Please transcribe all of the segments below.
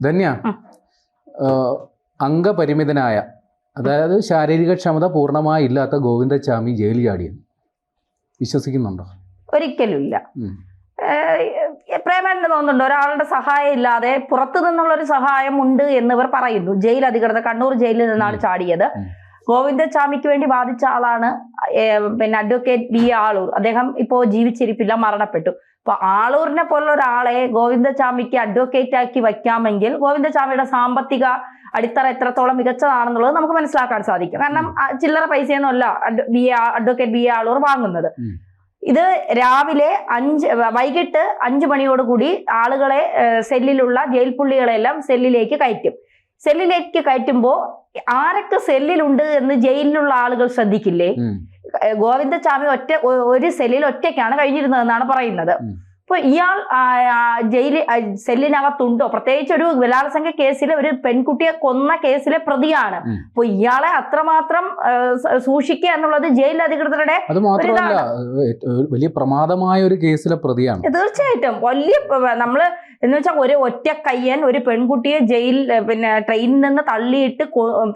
ധന്യ. അംഗപരിമിതനായ അതായത് ശാരീരിക ക്ഷമത പൂർണമായി ഇല്ലാത്ത ഗോവിന്ദച്ചാമി ജയിലിൽ ചാടിയെന്ന് വിശ്വസിക്കുന്നുണ്ടോ? ഒരിക്കലുമില്ല. പ്രേമന് തോന്നുന്നുണ്ട് ഒരാളുടെ സഹായം ഇല്ലാതെ പുറത്തു നിന്നുള്ള ഒരു സഹായം ഉണ്ട് എന്നിവർ പറയുന്നു. ജയിൽ അധികൃതർ കണ്ണൂർ ജയിലിൽ നിന്നാണ് ചാടിയത്. ഗോവിന്ദസ്വാമിക്ക് വേണ്ടി വാദിച്ച ആളാണ് പിന്നെ അഡ്വക്കേറ്റ് വി ആളൂർ. അദ്ദേഹം ഇപ്പോ ജീവിച്ചിരിപ്പില്ല മരണപ്പെട്ടു. അപ്പൊ ആളൂരിനെ പോലുള്ള ഒരാളെ ഗോവിന്ദസ്വാമിക്ക് അഡ്വക്കേറ്റ് ആക്കി വയ്ക്കാമെങ്കിൽ ഗോവിന്ദസ്വാമിയുടെ സാമ്പത്തിക അടിത്തറ എത്രത്തോളം മികച്ചതാണെന്നുള്ളത് നമുക്ക് മനസ്സിലാക്കാൻ സാധിക്കും. കാരണം ചില്ലറ പൈസയൊന്നുമല്ല ബി അഡ്വക്കേറ്റ് ബി ആളൂർ വാങ്ങുന്നത്. ഇത് രാവിലെ അഞ്ച് വൈകിട്ട് അഞ്ച് മണിയോടുകൂടി ആളുകളെ സെല്ലിലുള്ള ജയിൽ പുള്ളികളെല്ലാം സെല്ലിലേക്ക് കയറ്റും. സെല്ലിലേക്ക് കയറ്റുമ്പോൾ ആരൊക്കെ സെല്ലിലുണ്ട് എന്ന് ജയിലിലുള്ള ആളുകൾ ശ്രദ്ധിക്കില്ലേ? ഗോവിന്ദസ്വാമി ഒറ്റ ഒരു സെല്ലിൽ ഒറ്റയ്ക്കാണ് കഴിഞ്ഞിരുന്നതെന്നാണ് പറയുന്നത്. അപ്പൊ ഇയാൾ ജയിലിൽ സെല്ലിനകത്തുണ്ടോ? പ്രത്യേകിച്ച് ഒരു ബലാത്സംഗ കേസിലെ ഒരു പെൺകുട്ടിയെ കൊന്ന കേസിലെ പ്രതിയാണ്. അപ്പൊ ഇയാളെ അത്രമാത്രം സൂക്ഷിക്കുക എന്നുള്ളത് ജയിൽ അധികൃതരുടെ അത് മാത്രമല്ല വലിയ പ്രമാദമായ ഒരു കേസിലെ പ്രതിയാണ്. തീർച്ചയായിട്ടും. വലിയ നമ്മൾ എന്ന് വെച്ചാൽ ഒരു ഒറ്റ കയ്യൻ ഒരു പെൺകുട്ടിയെ ജയിൽ പിന്നെ ട്രെയിനിൽ നിന്ന് തള്ളിയിട്ട്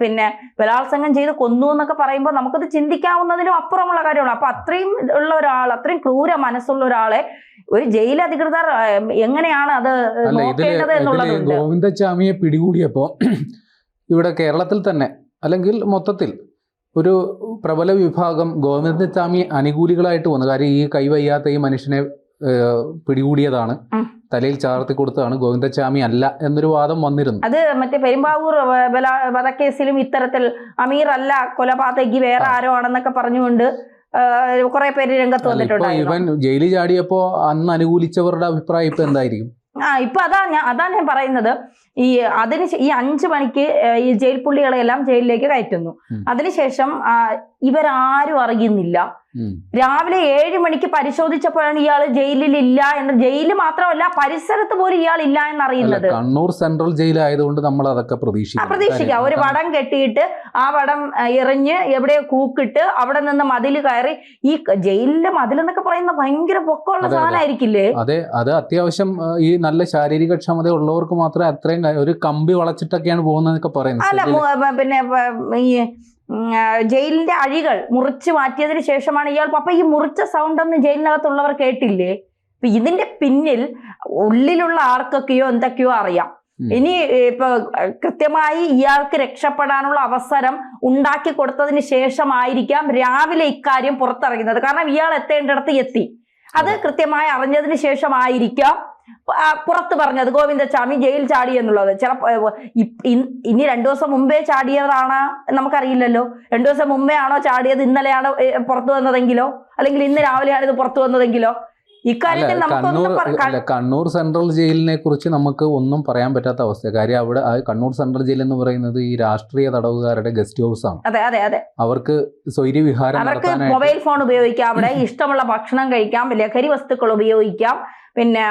പിന്നെ ബലാത്സംഗം ചെയ്ത് കൊന്നു എന്നൊക്കെ പറയുമ്പോൾ നമുക്കത് ചിന്തിക്കാവുന്നതിനും അപ്പുറമുള്ള കാര്യമാണ്. അപ്പൊ അത്രയും ഉള്ള ഒരാൾ അത്രയും ക്രൂര മനസ്സുള്ള ഒരാളെ ഒരു ജയിൽ അധികൃതർ എങ്ങനെയാണ് അത് നോക്കേണ്ടത് എന്നുള്ളതുണ്ട്. ഗോവിന്ദച്ചാമിയെ പിടികൂടിയപ്പോൾ ഇവിടെ കേരളത്തിൽ തന്നെ അല്ലെങ്കിൽ മൊത്തത്തിൽ ഒരു പ്രബല വിഭാഗം ഗോവിന്ദസ്വാമി അനുകൂലികളായിട്ട് വന്നു. കാര്യം ഈ കൈവയ്യാത്ത ഈ മനുഷ്യനെ പിടികൂടിയതാണ്. തലയിൽ ചാർത്തി കൊടുത്തതാണ് ഗോവിന്ദസ്വാമി അല്ല എന്നൊരു വാദം വന്നിരുന്നു. അത് മറ്റേ പെരുമ്പാവൂർ വധക്കേസിലും ഇത്തരത്തിൽ അമീർ അല്ല കൊലപാതകി വേറെ ആരോ ആണെന്നൊക്കെ പറഞ്ഞുകൊണ്ട് കുറെ പേര് രംഗത്ത് വന്നിട്ടുണ്ട് ഇവൻ ജയിലിൽ ചാടിയപ്പോ അന്ന് അനുകൂലിച്ചവരുടെ അഭിപ്രായം ഇപ്പൊ എന്തായിരിക്കും? ആ ഇപ്പൊ അതാ ഞാൻ അതാ ഞാൻ പറയുന്നത്. ഈ അതിന് ഈ അഞ്ചു മണിക്ക് ഈ ജയിൽ പുള്ളികളെല്ലാം ജയിലിലേക്ക് കയറ്റുന്നു. അതിനുശേഷം ഇവരാരും അറിയുന്നില്ല. രാവിലെ ഏഴ് മണിക്ക് പരിശോധിച്ചപ്പോഴാണ് ഇയാൾ ജയിലിൽ ഇല്ല എന്ന് ജയിലിൽ മാത്രമല്ല പരിസരത്ത് പോലും ഇയാൾ ഇല്ല എന്ന് അറിയുന്നത് കണ്ണൂർ സെൻട്രൽ ജയിൽ ആയതുകൊണ്ട് നമ്മൾ അതൊക്കെ പ്രതീക്ഷിക്കാം. പ്രതീക്ഷിക്കും ഒരു വടം കെട്ടിയിട്ട് ആ വടം എറിഞ്ഞ് എവിടെയോ കൂക്കിട്ട് അവിടെ നിന്ന് മതിൽ കയറി ഈ ജയിലിലെ മതിൽ എന്നൊക്കെ പറയുന്ന ഭയങ്കര പൊക്കമുള്ള. സാധനമായിരിക്കില്ലേ? അതെ അത് അത്യാവശ്യം ഈ നല്ല ശാരീരിക ക്ഷമത ഉള്ളവർക്ക് മാത്രമേ അത്രയും ക- ഒരു കമ്പി വളച്ചിട്ടൊക്കെയാണ് പോകുന്നതൊക്കെ പറയുന്നത്. അല്ല പിന്നെ ഈ ജയിലിന്റെ അഴികൾ മുറിച്ച് മാറ്റിയതിന് ശേഷമാണ് ഇയാൾ അപ്പൊ ഈ മുറിച്ച സൗണ്ട് ഒന്നും ജയിലിനകത്തുള്ളവർ കേട്ടില്ലേ? ഇപ്പൊ ഇതിന്റെ പിന്നിൽ ഉള്ളിലുള്ള ആർക്കൊക്കെയോ എന്തൊക്കെയോ അറിയാം. ഇനി ഇപ്പൊ കൃത്യമായി ഇയാൾക്ക് രക്ഷപ്പെടാനുള്ള അവസരം ഉണ്ടാക്കി കൊടുത്തതിന് ശേഷമായിരിക്കാം രാവിലെ ഇക്കാര്യം പുറത്തിറങ്ങുന്നത്. കാരണം ഇയാൾ എത്തേണ്ടിടത്ത് എത്തി. അത്. കൃത്യമായി അറിഞ്ഞതിന് ശേഷമായിരിക്കാം പുറത്ത് പറഞ്ഞത് ഗോവിന്ദസ്വാമി ജയിൽ ചാടി എന്നുള്ളത്. ചിലപ്പോ ഇനി രണ്ടു ദിവസം മുമ്പേ ചാടിയതാണ് നമുക്കറിയില്ലല്ലോ. രണ്ടു ദിവസം മുമ്പേ ആണോ ചാടിയത്? ഇന്നലെയാണോ പുറത്തു വന്നതെങ്കിലോ? അല്ലെങ്കിൽ ഇന്ന് രാവിലെയാണ് ഇത് പുറത്തു വന്നതെങ്കിലോ? ഇക്കാര്യത്തിൽ കണ്ണൂർ സെൻട്രൽ ജയിലിനെ കുറിച്ച് നമുക്ക് ഒന്നും പറയാൻ പറ്റാത്ത അവസ്ഥ കാര്യം അവിടെ കണ്ണൂർ സെൻട്രൽ ജയിൽ എന്ന് പറയുന്നത് ഈ രാഷ്ട്രീയ തടവുകാരുടെ ഗസ്റ്റ് ഹൗസ് ആണ് അതെ അതെ അതെ. അവർക്ക് സ്വൈര്യവിഹാരം അവർക്ക് മൊബൈൽ ഫോൺ ഉപയോഗിക്കാം അവിടെ. ഇഷ്ടമുള്ള ഭക്ഷണം കഴിക്കാം. ലഹരി വസ്തുക്കൾ ഉപയോഗിക്കാം. പിന്നെ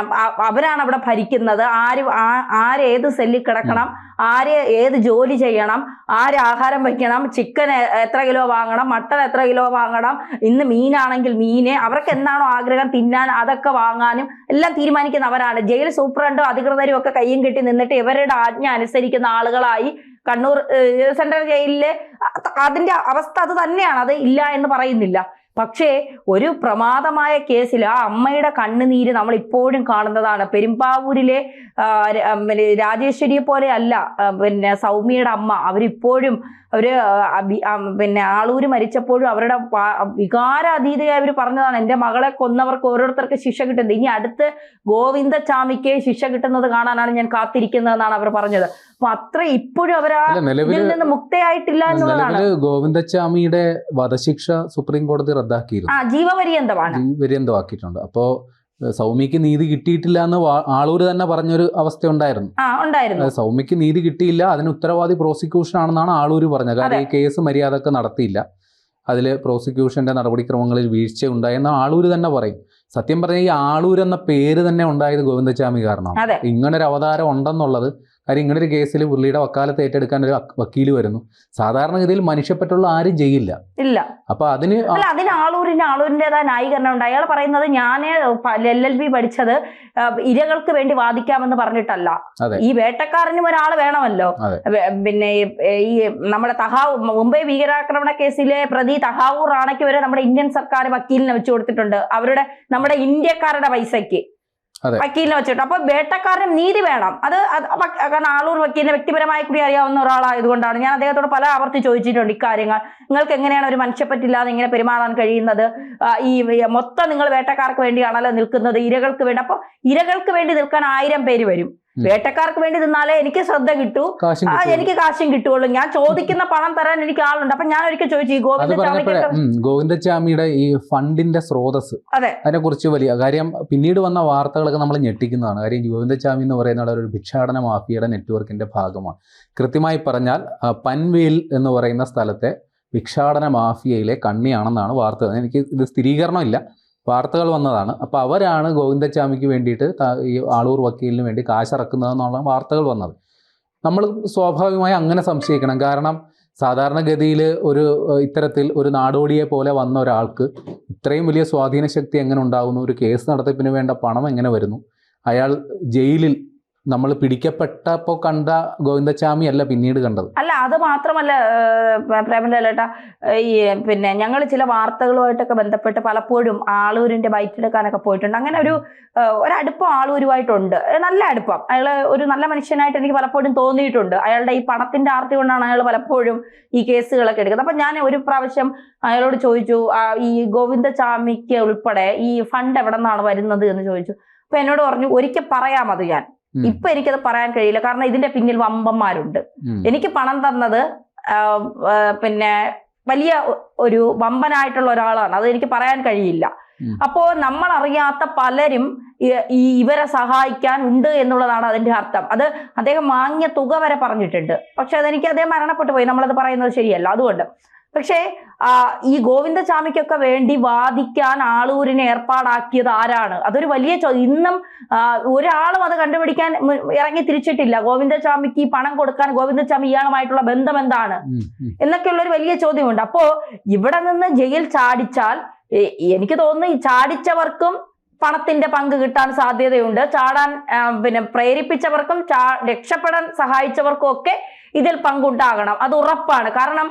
അവരാണ് അവിടെ ഭരിക്കുന്നത്. ആര് ആ- ആരേത് സെല്ലിൽ കിടക്കണം ആര് ഏത് ജോലി ചെയ്യണം ആര് ആഹാരം വയ്ക്കണം ചിക്കൻ എത്ര കിലോ വാങ്ങണം മട്ടൺ എത്ര കിലോ വാങ്ങണം ഇന്ന് മീനാണെങ്കിൽ മീന് അവർക്ക് എന്താണോ ആഗ്രഹം തിന്നാൻ അതൊക്കെ വാങ്ങാനും എല്ലാം തീരുമാനിക്കുന്ന അവരാണ്. ജയിൽ സൂപ്രണ്ടും അധികൃതരും ഒക്കെ കയ്യും കെട്ടി നിന്നിട്ട് ഇവരുടെ ആജ്ഞ അനുസരിക്കുന്ന ആളുകളായി കണ്ണൂർ സെൻട്രൽ ജയിലിലെ അതിന്റെ അവസ്ഥ അത് തന്നെയാണ്. അത് ഇല്ല എന്ന് പറയുന്നില്ല. പക്ഷേ ഒരു പ്രമാദമായ കേസിൽ ആ അമ്മയുടെ കണ്ണുനീര് നമ്മൾ ഇപ്പോഴും കാണുന്നതാണ്. പെരുമ്പാവൂരിലെ രാജേശ്വരിയെ പോലെ അല്ല പിന്നെ സൗമ്യയുടെ അമ്മ അവരിപ്പോഴും അവർ പിന്നെ ആളൂര് മരിച്ചപ്പോഴും അവരുടെ വികാരാതീതയായി അവർ പറഞ്ഞതാണ് എന്റെ മകളെ കൊന്നവർക്ക് ഓരോരുത്തർക്ക് ശിക്ഷ കിട്ടുന്നത്. ഇനി അടുത്ത് ഗോവിന്ദചാമിക്ക് ശിക്ഷ കിട്ടുന്നത് കാണാനാണ് ഞാൻ കാത്തിരിക്കുന്നതെന്നാണ് അവർ പറഞ്ഞത്. അപ്പൊ അത്ര ഇപ്പോഴും അവർ ആ ഇതിൽ നിന്ന് മുക്തയായിട്ടില്ല എന്നുള്ളതാണ്. ഗോവിന്ദചാമിയുടെ വധശിക്ഷ സുപ്രീം കോടതി റദ്ദാക്കിയിരുന്നു. ആ ജീവപര്യന്തമാണ്. ജീവപര്യന്തമാക്കിയിട്ടുണ്ട്. അപ്പോ സൗമ്യക്ക് നീതി കിട്ടിയിട്ടില്ല എന്ന് ആളൂർ ആളൂര് തന്നെ പറഞ്ഞൊരു അവസ്ഥ ഉണ്ടായിരുന്നു. ഉണ്ടായിരുന്നു സൗമ്യക്ക് നീതി കിട്ടിയില്ല അതിന് ഉത്തരവാദി പ്രോസിക്യൂഷൻ ആണെന്നാണ് ആളൂർ പറഞ്ഞത്. കാരണം ഈ കേസ് മര്യാദയ്ക്ക് നടത്തിയില്ല. അതിൽ പ്രോസിക്യൂഷന്റെ നടപടിക്രമങ്ങളിൽ വീഴ്ച ഉണ്ടായെന്ന് ആളൂര് തന്നെ പറയും. സത്യം പറഞ്ഞാൽ ഈ ആളൂർ എന്ന പേര് തന്നെ ഉണ്ടായത് ഗോവിന്ദചാമി കാരണം ഇങ്ങനൊരു അവതാരം ഉണ്ടെന്നുള്ളത് കാര്യം ഇങ്ങനൊരു ഒരു കേസിൽ ഉരുളിയുടെ വക്കാലത്ത് ഏറ്റെടുക്കാൻ ഒരു വക്കീൽ വരുന്നു. സാധാരണഗതിയിൽ മനുഷ്യപ്പെട്ടുള്ള ആരും ചെയ്യില്ല. ഇല്ല. അപ്പൊ അതിന് അല്ല അതിന് ആളൂരിന് ആളൂരിന്റെതായ ന്യായീകരണം ഉണ്ട്. അയാൾ പറയുന്നത് ഞാൻ എൽ എൽ ബി പഠിച്ചത് ഇരകൾക്ക് വേണ്ടി വാദിക്കാമെന്ന് പറഞ്ഞിട്ടല്ല. ഈ വേട്ടക്കാരനും ഒരാൾ വേണമല്ലോ. പിന്നെ ഈ- നമ്മുടെ തഹാവൂർ മുംബൈ ഭീകരാക്രമണ കേസിലെ പ്രതി തഹാവൂർ റാണയ്ക്ക് വരെ നമ്മുടെ ഇന്ത്യൻ സർക്കാർ വക്കീലിനെ വെച്ചു കൊടുത്തിട്ടുണ്ട്. അവരുടെ നമ്മുടെ ഇന്ത്യക്കാരുടെ പൈസയ്ക്ക്. വക്കീലിനെ വെച്ചിട്ട് അപ്പൊ വേട്ടക്കാരന് നീതി വേണം. അത് കാരണം ആളൂർ വക്കീലിനെ വ്യക്തിപരമായി കൂടി അറിയാവുന്ന ഒരാളായതുകൊണ്ടാണ്. ഞാൻ അദ്ദേഹത്തോട് പല ആവർത്തി ചോദിച്ചിട്ടുണ്ട് ഇക്കാര്യങ്ങൾ. നിങ്ങൾക്ക് എങ്ങനെയാണ് ഒരു മനുഷ്യപ്പറ്റില്ലാതെ ഇങ്ങനെ പെരുമാറാൻ കഴിയുന്നത്? ഈ മൊത്തം നിങ്ങൾ വേട്ടക്കാർക്ക് വേണ്ടിയാണല്ലോ നിൽക്കുന്നത്. ഇരകൾക്ക് വേണ്ടി. അപ്പൊ ഇരകൾക്ക് വേണ്ടി നിൽക്കാൻ ആയിരം പേര് വരും. വേട്ടക്കാർക്ക് വേണ്ടി നിന്നാലേ എനിക്ക് ശ്രദ്ധ കിട്ടൂ. എനിക്ക് കാശും കിട്ടുള്ളൂ. ഞാൻ ചോദിക്കുന്ന പണം തരാൻ എനിക്ക് ആളുണ്ട്. അപ്പൊ ഞാൻ ഒരിക്കൽ ചോദിച്ചു ഈ ഗോവിന്ദ ഗോവിന്ദച്ചാമിയുടെ ഈ ഫണ്ടിന്റെ സ്രോതസ് അതെ. അതിനെ കുറിച്ച് വലിയ കാര്യം പിന്നീട് വന്ന വാർത്തകളൊക്കെ നമ്മൾ ഞെട്ടിക്കുന്നതാണ്. കാര്യം ഗോവിന്ദചാമി എന്ന് പറയുന്ന ഒരു ഭിക്ഷാടന മാഫിയയുടെ നെറ്റ്വർക്കിന്റെ ഭാഗമാണ്. കൃത്യമായി പറഞ്ഞാൽ പൻവേൽ എന്ന് പറയുന്ന സ്ഥലത്തെ ഭിക്ഷാടന മാഫിയയിലെ കണ്ണിയാണെന്നാണ് വാർത്ത. എനിക്ക് ഇത് സ്ഥിരീകരണമില്ല വാർത്തകൾ വന്നതാണ്. അപ്പോൾ അവരാണ് ഗോവിന്ദച്ചാമിക്ക് വേണ്ടിയിട്ട് ഈ ആളൂർ വക്കീലിന് വേണ്ടി കാശിറക്കുന്നതെന്നുള്ള വാർത്തകൾ വന്നത്. നമ്മൾ സ്വാഭാവികമായി അങ്ങനെ സംശയിക്കണം. കാരണം സാധാരണഗതിയിൽ ഒരു ഇത്തരത്തിൽ ഒരു നാടോടിയെ പോലെ വന്ന ഒരാൾക്ക് ഇത്രയും വലിയ സ്വാധീന ശക്തി എങ്ങനെ ഉണ്ടാകുന്നു ഒരു കേസ് നടത്തിപ്പിന് വേണ്ട പണം എങ്ങനെ വരുന്നു? അയാൾ ജയിലിൽ നമ്മൾ പിടിക്കപ്പെട്ടപ്പോൾ കണ്ട ഗോവിന്ദച്ചാമി അല്ല പിന്നീട് കണ്ടത്. അല്ല അത് മാത്രമല്ല പ്രേമലേട്ട ഈ പിന്നെ ഞങ്ങൾ ചില വാർത്തകളുമായിട്ടൊക്കെ ബന്ധപ്പെട്ട് പലപ്പോഴും ആളൂരിന്റെ ബൈറ്റ് എടുക്കാനൊക്കെ പോയിട്ടുണ്ട്. അങ്ങനെ ഒരു ഒരടുപ്പം ആളൂരുമായിട്ടുണ്ട്. നല്ല അടുപ്പം. അയാൾ ഒരു നല്ല മനുഷ്യനായിട്ട് എനിക്ക് പലപ്പോഴും തോന്നിയിട്ടുണ്ട്. അയാളുടെ ഈ പണത്തിന്റെ ആർത്തി കൊണ്ടാണ് അയാൾ പലപ്പോഴും ഈ കേസുകളൊക്കെ എടുക്കുന്നത്. അപ്പൊ ഞാൻ ഒരു പ്രാവശ്യം അയാളോട് ചോദിച്ചു ഈ ഗോവിന്ദചാമിക്ക് ഉൾപ്പെടെ ഈ ഫണ്ട് എവിടെ നിന്നാണ് വരുന്നത് എന്ന് ചോദിച്ചു. അപ്പൊ എന്നോട് പറഞ്ഞു ഒരിക്കൽ പറയാം അത് ഞാൻ. ഇപ്പൊ എനിക്കത് പറയാൻ കഴിയില്ല. കാരണം ഇതിന്റെ പിന്നിൽ വമ്പന്മാരുണ്ട്. എനിക്ക് പണം തന്നത് പിന്നെ വലിയ ഒരു വമ്പനായിട്ടുള്ള ഒരാളാണ്. അത് എനിക്ക് പറയാൻ കഴിയില്ല. അപ്പോ നമ്മൾ അറിയാത്ത പലരും ഈ ഇവരെ സഹായിക്കാൻ ഉണ്ട് എന്നുള്ളതാണ് അതിന്റെ അർത്ഥം. അത് അദ്ദേഹം വാങ്ങിയ തുക വരെ പറഞ്ഞിട്ടുണ്ട്. പക്ഷെ അതെനിക്ക് അദ്ദേഹം മരണപ്പെട്ടു പോയി. നമ്മളത് പറയുന്നത് ശരിയല്ല. അതുകൊണ്ട് പക്ഷേ ഈ ഗോവിന്ദചാമിക്കൊക്കെ വേണ്ടി വാദിക്കാൻ ആളൂരിനെ ഏർപ്പാടാക്കിയത് ആരാണ്? അതൊരു വലിയ ചോ ഇന്നും ഒരാളും അത് കണ്ടുപിടിക്കാൻ ഇറങ്ങി തിരിച്ചിട്ടില്ല. ഗോവിന്ദചാമിക്ക് ഈ പണം കൊടുക്കാൻ ഗോവിന്ദചാമി ഇയാളുമായിട്ടുള്ള ബന്ധം എന്താണ്. എന്നൊക്കെയുള്ള ഒരു വലിയ ചോദ്യമുണ്ട്. അപ്പോ ഇവിടെ നിന്ന് ജയിൽ ചാടിച്ചാൽ എനിക്ക് തോന്നുന്നു ഈ ചാടിച്ചവർക്കും പണത്തിന്റെ പങ്ക് കിട്ടാൻ സാധ്യതയുണ്ട്. ചാടാൻ പിന്നെ പ്രേരിപ്പിച്ചവർക്കും രക്ഷപ്പെടാൻ സഹായിച്ചവർക്കും ഒക്കെ ഇതിൽ പങ്കുണ്ടാകണം. അത് ഉറപ്പാണ്. കാരണം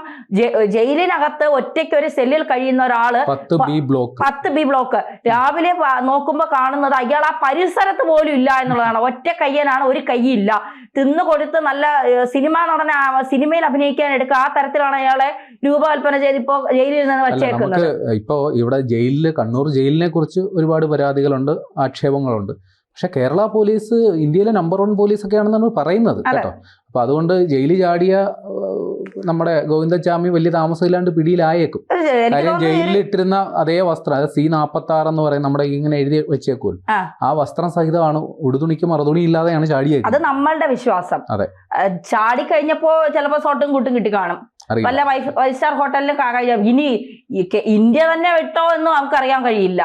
ജയിലിനകത്ത് ഒറ്റയ്ക്ക് ഒരു സെല്ലിൽ കഴിയുന്ന ഒരാൾ പത്ത് ബി ബ്ലോക്ക്. രാവിലെ നോക്കുമ്പോൾ നോക്കുമ്പോ കാണുന്നത് അയാൾ ആ പരിസരത്ത് പോലും ഇല്ല എന്നുള്ളതാണ്. ഒറ്റ കയ്യനാണ് ഒരു കൈയില്ല. തിന്നു കൊടുത്ത് നല്ല സിനിമ നടന സിനിമയിൽ അഭിനയിക്കാൻ എടുക്കുക ആ തരത്തിലാണ് അയാളെ രൂപകൽപ്പന ചെയ്ത് ഇപ്പോ ജയിലിൽ നിന്ന് വച്ചേക്കുന്നത്. ഇപ്പോ ഇവിടെ ജയിലിൽ കണ്ണൂർ ജയിലിനെ കുറിച്ച് ഒരുപാട് പരാതികളുണ്ട് ആക്ഷേപങ്ങളുണ്ട്. പക്ഷെ കേരള പോലീസ് ഇന്ത്യയിലെ നമ്പർ വൺ പോലീസ് ഒക്കെയാണെന്നാണ് പറയുന്നത്. കേട്ടോ. അപ്പൊ അതുകൊണ്ട് ജയിലിൽ ചാടിയ നമ്മുടെ ഗോവിന്ദച്ചാമി വലിയ താമസമില്ലാണ്ട് പിടിയിലായേക്കും. കാര്യം ജയിലിൽ ഇട്ടിരുന്ന അതേ വസ്ത്രം അതായത് സി നാപ്പത്തി ആറ് എന്ന് പറയും നമ്മുടെ ഇങ്ങനെ എഴുതി വെച്ചേക്കുമല്ലോ ആ. വസ്ത്രം സഹിതമാണ് ഉടുതുണിക്ക് മറുതുണി ഇല്ലാതെയാണ് ചാടിയത് അത് നമ്മളുടെ വിശ്വാസം. അതെ. ചാടി കഴിഞ്ഞപ്പോ ചിലപ്പോ സോട്ടും കൂട്ടും കിട്ടി കാണും. വല്ല ഫൈവ് ഫൈവ് സ്റ്റാർ ഹോട്ടലിൽ കഴിയാം ഇനി ഇന്ത്യ തന്നെ വിട്ടോ എന്ന് നമുക്ക് അറിയാൻ കഴിയില്ല.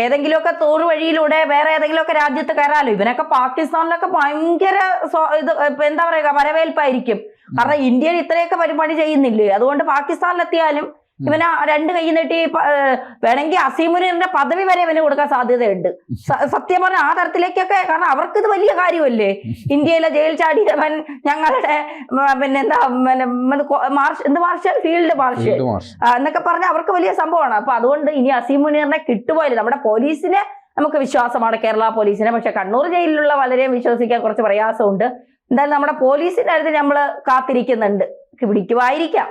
ഏതെങ്കിലുമൊക്കെ തോറു വഴിയിലൂടെ വേറെ ഏതെങ്കിലുമൊക്കെ രാജ്യത്ത് കയറാലോ. ഇവനൊക്കെ പാകിസ്ഥാനിലൊക്കെ ഭയങ്കര ഇത് എന്താ പറയുക വരവേൽപ്പായിരിക്കും. കാരണം ഇന്ത്യയിൽ ഇത്രയൊക്കെ പരിപാടി ചെയ്യുന്നില്ലേ? അതുകൊണ്ട് പാകിസ്ഥാനിലെത്തിയാലും ഇവന് രണ്ട് കൈ നീട്ടി വേണമെങ്കിൽ അസീമുനീറിന്റെ പദവി വരെ ഇവന് കൊടുക്കാൻ സാധ്യതയുണ്ട്. സത്യം പറഞ്ഞാൽ ആ തരത്തിലേക്കൊക്കെ കാരണം അവർക്ക് ഇത് വലിയ കാര്യമല്ലേ? ഇന്ത്യയിലെ ജയിൽ ചാടിയവൻ ഞങ്ങളുടെ പിന്നെന്താ പിന്നെ മാർഷ് എന്ത് മാർഷൽ ഫീൽഡ് മാർഷൽ എന്നൊക്കെ പറഞ്ഞാൽ അവർക്ക് വലിയ സംഭവമാണ്. അപ്പൊ അതുകൊണ്ട് ഇനി അസീമുനീറിനെ കിട്ടുപോയില്ല നമ്മുടെ പോലീസിനെ നമുക്ക് വിശ്വാസമാണ് കേരള പോലീസിനെ. പക്ഷെ കണ്ണൂർ ജയിലിലുള്ള വളരെ വിശ്വസിക്കാൻ കുറച്ച് പ്രയാസമുണ്ട്. എന്തായാലും നമ്മുടെ പോലീസിന്റെ കാര്യത്തിൽ നമ്മൾ കാത്തിരിക്കുന്നുണ്ട്. പിടിക്കുമായിരിക്കാം.